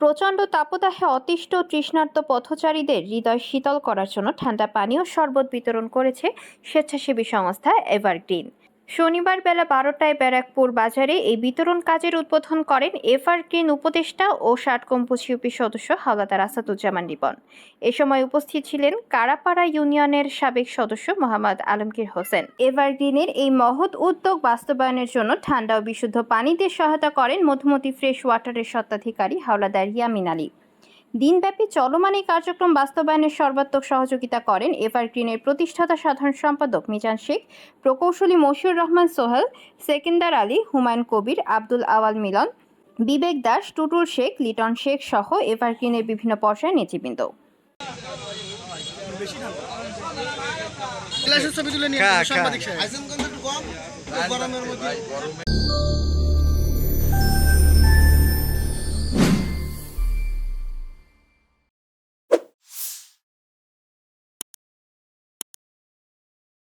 প্রচণ্ড তাপদাহে অতিষ্ঠ তৃষ্ণার্ত পথচারীদের হৃদয় শীতল করার জন্য ঠান্ডা পানীয় শরবত বিতরণ করেছে স্বেচ্ছাসেবী সংস্থা এভারগ্রিন। শনিবার বেলা বারোটায় ব্যারাকপুর বাজারে এই বিতরণ কাজের উদ্বোধন করেন এভারগ্রিন উপদেষ্টা ও ষাটকম্পোজ ইউপি সদস্য হাওলাদার আসাদুজ্জামান রিপন এ সময় উপস্থিত ছিলেন কারাপাড়া ইউনিয়নের সাবেক সদস্য মোহাম্মদ আলমগীর হোসেন। এভারগ্রিনের এই মহৎ উদ্যোগ বাস্তবায়নের জন্য ঠান্ডা ও বিশুদ্ধ পানিতে সহায়তা করেন মধুমতি ফ্রেশ ওয়াটারের স্বত্বাধিকারী হাওলাদার ইয়ামিন আলী। দিনব্যাপী চলমান এই কার্যক্রম বাস্তবায়নের সর্বাত্মক সহযোগিতা করেন এভারগ্রিনের প্রতিষ্ঠাতা সাধারণ সম্পাদক মিজান শেখ প্রকৌশলী মশিউর রহমান সোহেল সেকেন্দার আলী হুমায়ুন কবির আব্দুল আওয়াল মিলন বিবেক দাস টুটুল শেখ লিটন শেখ সহ এভারগ্রিনের বিভিন্ন পর্যায়ের নেতৃবৃন্দ। ছবি তুলে নিয়ে খা, আসুন, সাংবাদিক।